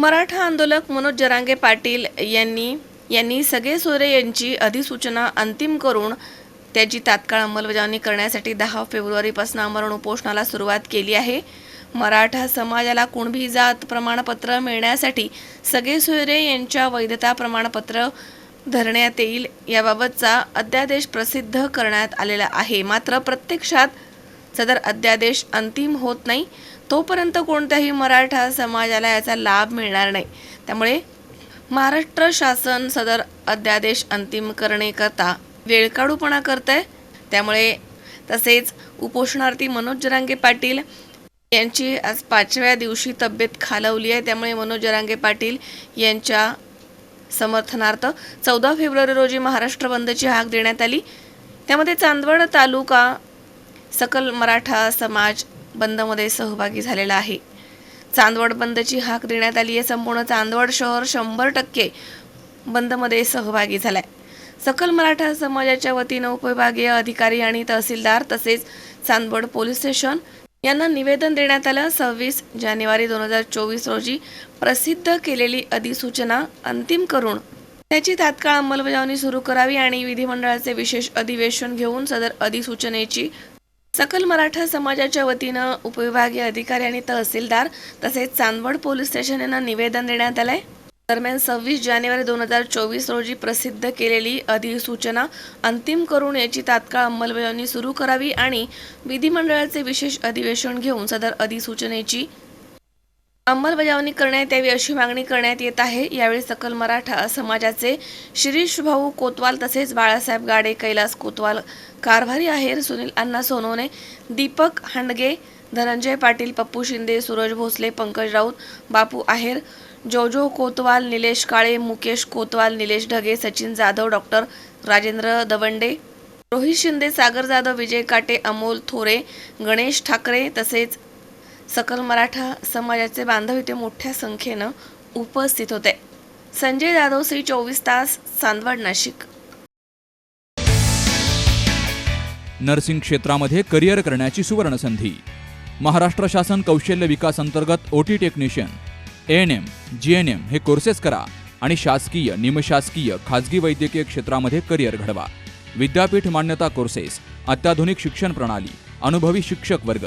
मराठा आंदोलक मनोज जरांगे पाटील यांनी यांनी सगळे सोरे यांची अधिसूचना अंतिम करून त्याची तात्काळ अंमलबजावणी करण्यासाठी दहा फेब्रुवारीपासून आमरण उपोषणाला सुरुवात केली आहे. मराठा समाजाला कुणबी जात प्रमाणपत्र मिळण्यासाठी सगळे सोयरे यांच्या वैधता प्रमाणपत्र धरण्यात येईल याबाबतचा अध्यादेश प्रसिद्ध करण्यात आलेला आहे. मात्र प्रत्यक्षात सदर अध्यादेश अंतिम होत नाही. तोपर्यंत कोणत्याही मराठा समाजाला याचा लाभ मिळणार नाही. त्यामुळे महाराष्ट्र शासन सदर अध्यादेश अंतिम करण्याकरता वेळकाडूपणा करत आहे त्यामुळे तसेच उपोषणार्थी मनोज जरांगे पाटील यांची आज पाचव्या दिवशी तब्येत खालवली आहे. त्यामुळे मनोज जरांगे पाटील यांच्या समर्थनार्थ चौदा फेब्रुवारी रोजी महाराष्ट्र बंदची हाक देण्यात आली. त्यामध्ये चांदवड तालुका सकल मराठा समाज बंदमध्ये सहभागी झालेला आहे. चांदवड बंदची हाक देण्यात आली आहे. संपूर्ण चांदवड शहर शंभर टक्के बंदमध्ये सहभागी झालाय. सकल मराठा समाजाच्या वतीनं उपविभागीय अधिकारी आणि तहसीलदार तसेच चांदवड पोलीस स्टेशन यांना निवेदन देण्यात आलं. सव्वीस जानेवारी दोन हजार चोवीस रोजी प्रसिद्ध केलेली अधिसूचना अंतिम करून त्याची तात्काळ अंमलबजावणी सुरू करावी आणि विधिमंडळाचे विशेष अधिवेशन घेऊन सदर अधिसूचनेची सकल मराठा समाजाच्या वतीनं उपविभागीय अधिकारी आणि तहसीलदार तसेच चांदवड पोलीस स्टेशन यांना निवेदन देण्यात आलंय. दरम्यान सव्वीस जानेवारी दोन हजार चोवीस रोजी प्रसिद्ध केलेली अधिसूचना अंतिम करून याची तात्काळ अंमलबजावणी सुरू करावी आणि विधिमंडळाचे विशेष अधिवेशन घेऊन सदर अधिसूचनेची अंमलबजावणी करण्यात यावी अशी मागणी करण्यात येत आहे. यावेळी सकल मराठा समाजाचे शिरीष भाऊ कोतवाल तसेच बाळासाहेब गाडे कैलास कोतवाल कारभारी आहेर सुनील अण्णा सोनवणे दीपक हांडगे धनंजय पाटील पप्पू शिंदे सूरज भोसले पंकज राऊत बापू आहेर जोजो कोतवाल निलेश काळे मुकेश कोतवाल निलेश ढगे सचिन जाधव डॉक्टर राजेंद्र दवंडे रोहित शिंदे सागर जाधव विजय काटे अमोल थोरे गणेश ठाकरे तसेच सकल मराठा समाजाचे बांधव इथे मोठ्या संख्येनं उपस्थित होते. संजय जाधव श्री चोवीस तास चांदवड नाशिक. नर्सिंग क्षेत्रामध्ये करिअर करण्याची सुवर्णसंधी. महाराष्ट्र शासन कौशल्य विकास अंतर्गत OT technician. N M G N M हे कोर्सेस करा आणि शासकीय निमशासकीय खाजगी वैद्यकीय क्षेत्रामध्ये करिअर घडवा. विद्यापीठ मान्यता कोर्सेस अत्याधुनिक शिक्षण प्रणाली अनुभवी शिक्षक वर्ग